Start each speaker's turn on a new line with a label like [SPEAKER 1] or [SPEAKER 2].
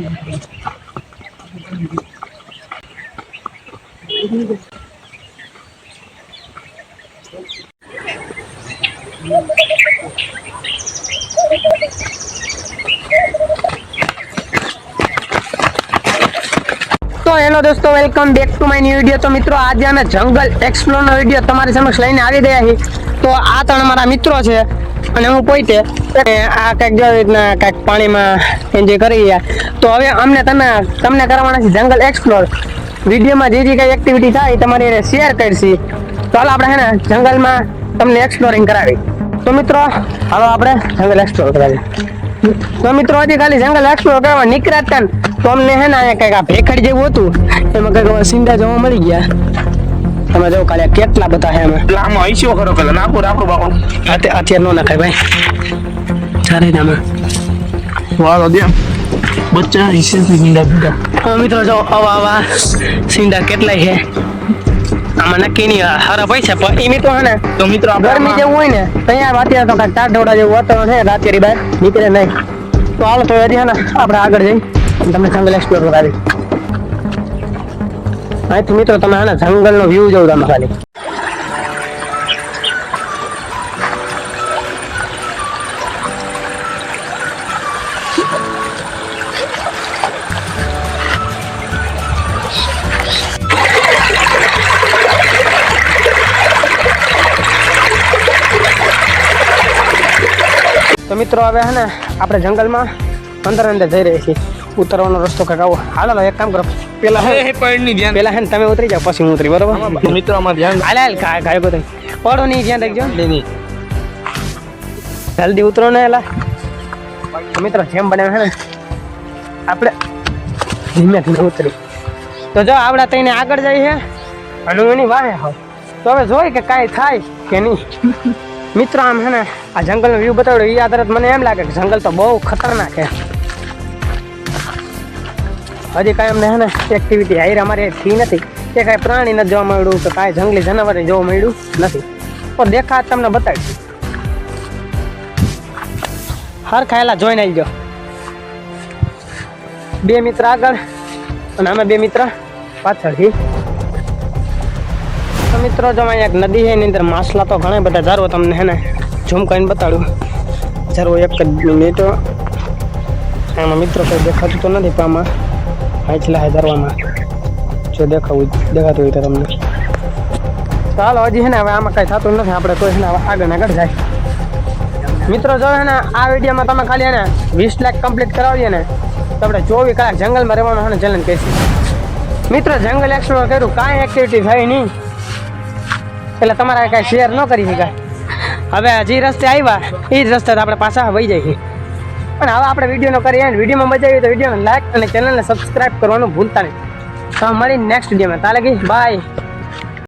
[SPEAKER 1] તો હેલો દોસ્તો welcome back to my new video તો મિત્રો, આજે અમે જંગલ એક્સપ્લોરનો વીડિયો તમારી સમક્ષ લઈને આવી ગયા છીએ. તો આ ત્રણ મારા મિત્રો છે. અને હું પોઈતે આ કંઈક જો રીતના કંઈક પાણીમાં એન્જોય કરી ગયા તો હવે અમને તમે તમને કરવાના છે જંગલ એક્સપ્લોર વિડીયોમાં જે જે કંઈ એક્ટિવિટી થાય તમારી શેર કરશી. તો હાલો આપણે હે ને જંગલમાં તમને એક્સપ્લોરિંગ કરાવી. તો મિત્રો, હાલો આપણે જંગલ એક્સપ્લોર કરાવી. તો મિત્રો આજે ખાલી જંગલ એક્સપ્લોર કરવા નીકળ્યા તો અમને હે ને અહીંયા કંઈક આ ભેખડ જેવું હતું. એમાં કંઈક સિંધા જોવા મળી ગયા. તમે જો કાલે કેટલા બધા છે
[SPEAKER 2] અમે. આમાં હઈસ્યો ખરો પેલા નાખો રાખો બાપુ.
[SPEAKER 1] અત્યારે નો નખાય ભાઈ. ચારે તમે
[SPEAKER 2] વાળો દે. બચ્ચા હિસ્સેથી સિંડા બીડા
[SPEAKER 1] મિત્રો જો આવા આવા સિંડા કેટલા છે આમાં નક્કી નહીં હારા પૈસા પણ એ મિત્રો હે ને
[SPEAKER 2] તો મિત્રો
[SPEAKER 1] ગરમી જેવું હોય ને અહીંયા અત્યારે તો કાંઈક ચાર ઢોળા જેવું વાતાવરણ છે રાત્રે બહાર નીકળે નહીં. તો હાલ તો હજી હે ને આપણે આગળ જઈ તમને સંગલ એક્સપ્લોર કરાવી અહીંથી મિત્રો, તમે આના જંગલનો વ્યૂ જોઉં તમે ખાલી. તો મિત્રો, હવે હે ને, આપણે જંગલમાં અંદર અંદર જઈ રહ્યા છીએ. ઉતરવાનો રસ્તો કંઈક આવો. હાલો એક કામ કરો. પેલા હે.
[SPEAKER 2] એ ધ્યાન.
[SPEAKER 1] પેલા હે તમે ઉતરી જાઓ પછી હું ઉતરી બરોબર?
[SPEAKER 2] તો મિત્રો આમાં ધ્યાન.
[SPEAKER 1] હાલ હાલ કાય કાય બધું. પડો નહીં ધ્યાન રાખજો.
[SPEAKER 2] નહીં
[SPEAKER 1] જલ્દી ઉતરો ને એલા. મિત્રો જેમ બને હે ને. આપણે ધીમે ધીમે ઉતરી. તો જો આપણા તઈને આગળ જઈએ છે અને હું એની વાહે તો હવે જોઈ કે કાંઈ થાય કે નહીં. મિત્રો આમ હે ને આ જંગલનો વ્યૂ બતાવ્યો એ આધારે મને એમ લાગે કે જંગલ તો બહુ ખતરનાક છે હજી કાંઈ અમને, હે ને એક્ટિવિટી હાઈર અમારે થઈ નથી. કે કાંઈ પ્રાણી નથી જોવા મળ્યું કે કાંઈ જંગલી જનાવર જોવા મળ્યું નથી. પણ દેખા તમને બતાવીશ. હર ખાયેલા જોઈને આવી જાઓ બે મિત્ર આગળ અને અમે બે મિત્ર પાછળથી. તો મિત્રો, જો અહીંયા એક નદી છે, એની અંદર માછલા તો ઘણા બધા ઝારવો તમને, હે ને ઝૂમ કરીને બતાડું. ઝારવો એક જ મિનિટો એમાં મિત્રો કંઈ દેખાતું તો નથી, પણ આમાં હાંચલા હે ઝારવામાં જો દેખાવું દેખાતું હોય તો તમને. ચાલો, હજી છે ને હવે આમાં કાંઈ થતું નથી. આપણે કોઈ છે ને આગળ આગળ જાય. મિત્રો, જો હે ને આ વિડીયોમાં તમે ખાલી એને વીસ લાખ કમ્પ્લીટ કરાવીએ ને, તો આપણે ચોવીસ કલાક જંગલમાં રહેવાનું છે ને ચેલેન્જ કહીશું મિત્રો જંગલ એક્સપ્લોર કર્યું. કાંઈ એક્ટિવિટી થઈ નહીં. એટલે તમારે કાંઈ શેર ન કરી શકાય. હવે જે રસ્તે આવ્યા એ જ રસ્તે આપણે પાછા વહી જઈએ. અને હવે આપણે વિડીયોનો કરીએ વિડીયોમાં મજા આવી તો વિડીયોને લાઈક અને ચેનલને સબસ્ક્રાઈબ કરવાનું ભૂલતા નહીં. તો મળી નેક્સ્ટ વિડીયોમાં તાલે ગઈ બાય